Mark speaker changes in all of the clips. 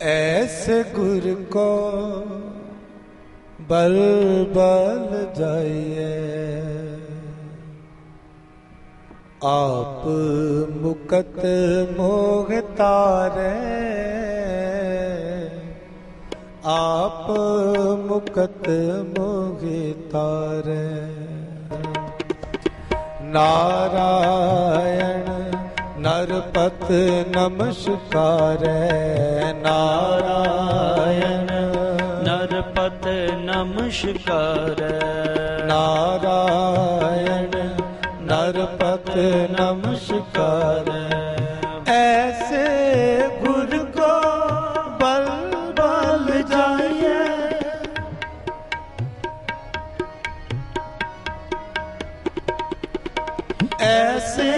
Speaker 1: S ਗੁਰ ਕੋ ਬਲ ਬਲ ਜਾਈਏ ਆਪ ਮੁਕਤ ਮੋਗ ਤਾਰੇ। ਆਪ ਮੁਕਤ ਮੋਗ ਤਾਰੇ। ਨਾਰਾਇਣ ਨਰਪਤ ਨਮਸਕਾਰੈ। ਨਾਰਾਇਣ
Speaker 2: ਨਰਪਤ ਨਮਸ਼ਕਾਰ
Speaker 1: ਨਾਰਾਇਣ ਨਰਪਤ ਨਮਸ਼ਕਾਰ ਐਸੇ ਗੁਰ ਕੋ ਬਲ ਬਲ ਜਾਏ ਐਸੇ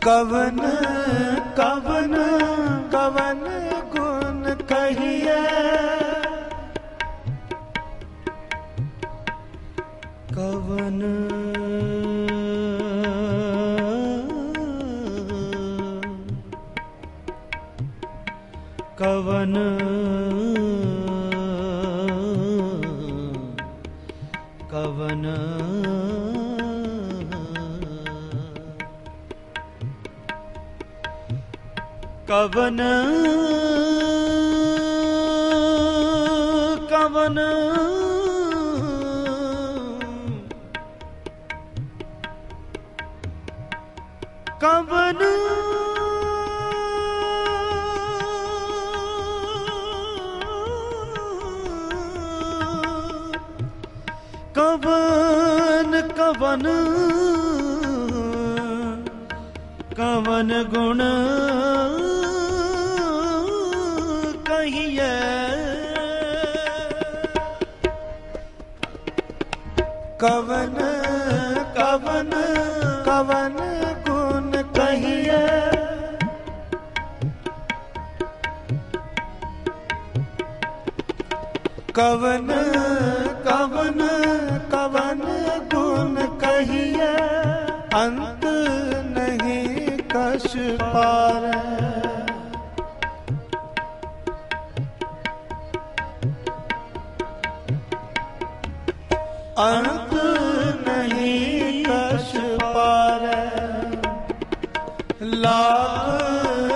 Speaker 1: ਕਵਨ ਕਵਨ ਕਵਨ ਗੁਣ ਕਹੀਏ
Speaker 2: ਕਵਨ। ਕਵਨ। ਕਵਨ। ਕਵਨ ਕਵਨ। ਕਵਨ ਕਵਨ ਕਵਨ। ਕਵਨ ਗੁਣ।
Speaker 1: ਕਵਨ ਕਵਨ ਕਵਨ ਗੁਣ ਕਹੀਏ ਕਵਨ ਕਵਨ ਕਵਨ ਗੁਣ ਕਹੀਏ ਅੰਤ ਨਹੀਂ ਕਛ ਪਾਰ। ਲਾਖ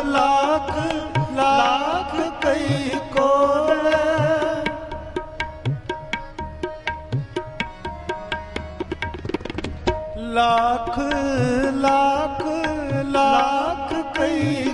Speaker 1: ਲਾਖ ਲਾਖ ਕਈ ਕੋੜੇ ਲਾਖ ਲਾਖ ਲਾਖ ਕਈ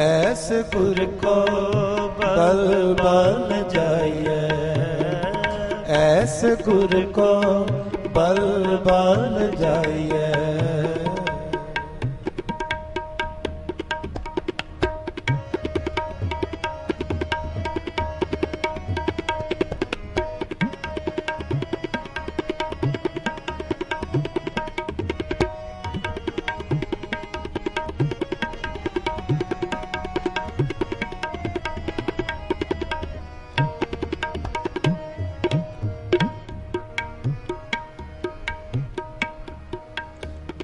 Speaker 1: ਐਸ ਪੁਰ ਕੋ ਬਲ ਬਲ ਜਾਈਏ ਐਸ ਗੁਰ ਕੋ ਬਲ ਬਲ ਜਾਈਏ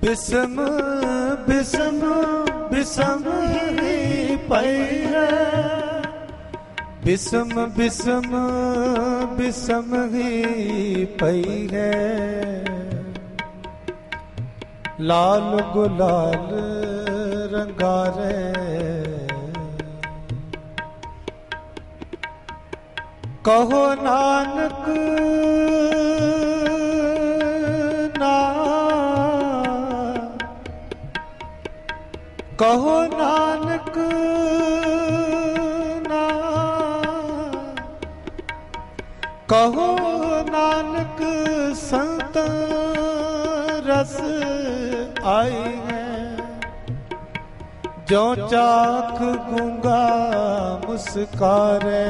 Speaker 1: ਬਿਸਮ ਬਿਸਮ ਬਿਸਮ ਹੀ ਪਈ ਹੈ। ਬਿਸਮ ਬਿਸਮ ਬਿਸਮ ਹੀ ਪਈ ਹੈ। ਲਾਲ ਗੁਲਾਲ ਰੰਗਾਰੇ ਕਹੋ ਨਾਨਕ ਕਹੋ ਨਾਨਕ, ਨਾ। ਕਹੋ ਨਾਨਕ, ਸੰਤ ਰਸ ਆਈ ਹੈ ਜੋ ਚਾਖ ਗੁੰਗਾ ਮੁਸਕਾਰੇ।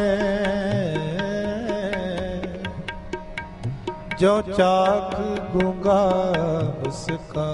Speaker 1: ਜੋ ਚਾਖ ਗੁੰਗਾ ਮੁਸਕਾਰੇ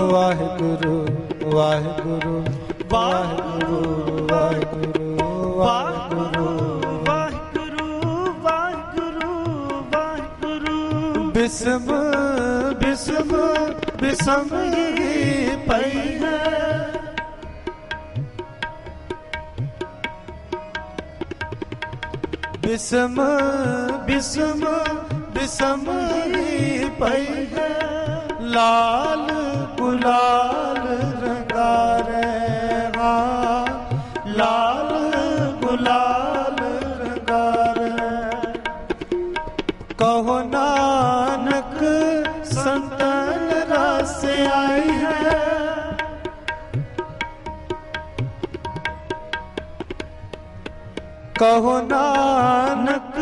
Speaker 1: ਵਾਹਿਗੁਰੂ ਵਾਹਿਗੁਰੂ ਵਾਹਿਗੁਰੂ ਵਾਹਿਗੁਰੂ ਵਾਹਿਗੁਰੂ ਵਾਹਿਗੁਰੂ।
Speaker 2: ਵਾਹਿਗੁਰੂ ਵਾਹਿਗੁਰੂ ਵਾਹਿਗੁਰੂ
Speaker 1: ਬਿਸਮ ਬਿਸਮ ਬਿਸਮ ਹੀ ਪਈ ਹੈ। ਬਿਸਮ ਬਿਸਮ ਬਿਸਮ ਹੀ ਪਈ ਹੈ। ਲਾਲ ਗੁਲਾਲ ਰੰਗਾਰੇ ਹਾਂ ਲਾਲ, ਗੁਲਾਲ ਰੰਗਾਰੇ ਕਹੋ ਨਾਨਕ, ਸੰਤਨ ਰਸ ਆਈ ਹੈ। ਕਹੋ ਨਾਨਕ,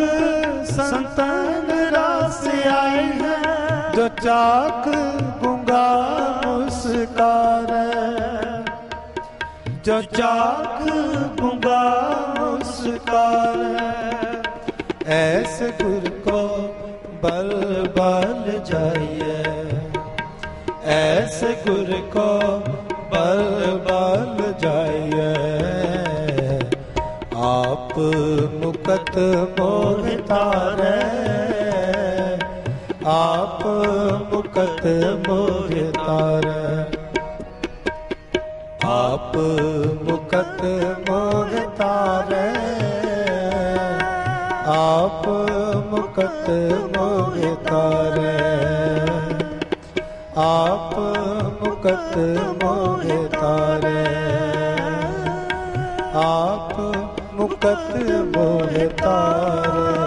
Speaker 1: ਸੰਤਨ ਰਸ ਆਈ ਹੈ। ਜੋ ਚਾਕ ਗੁੰਗਾ सतारे जो चाक गुंगा मुस्कार ऐसे गुर को बल बल जाइए। ऐसे गुर को बल बल जाइए। आप मुकत मोहतारे आप मुकत मोहतारे ਆਪ ਮੁਕਤ ਮੋਹ ਤਾਰੈ। ਆਪ ਮੁਕਤ ਮੋਹ ਤਾਰੈ। ਆਪ ਮੁਕਤ ਮੋਹ ਤਾਰੈ। ਆਪ ਮੁਕਤ ਮੋਹ ਤਾਰੈ। ਵਾਹਿ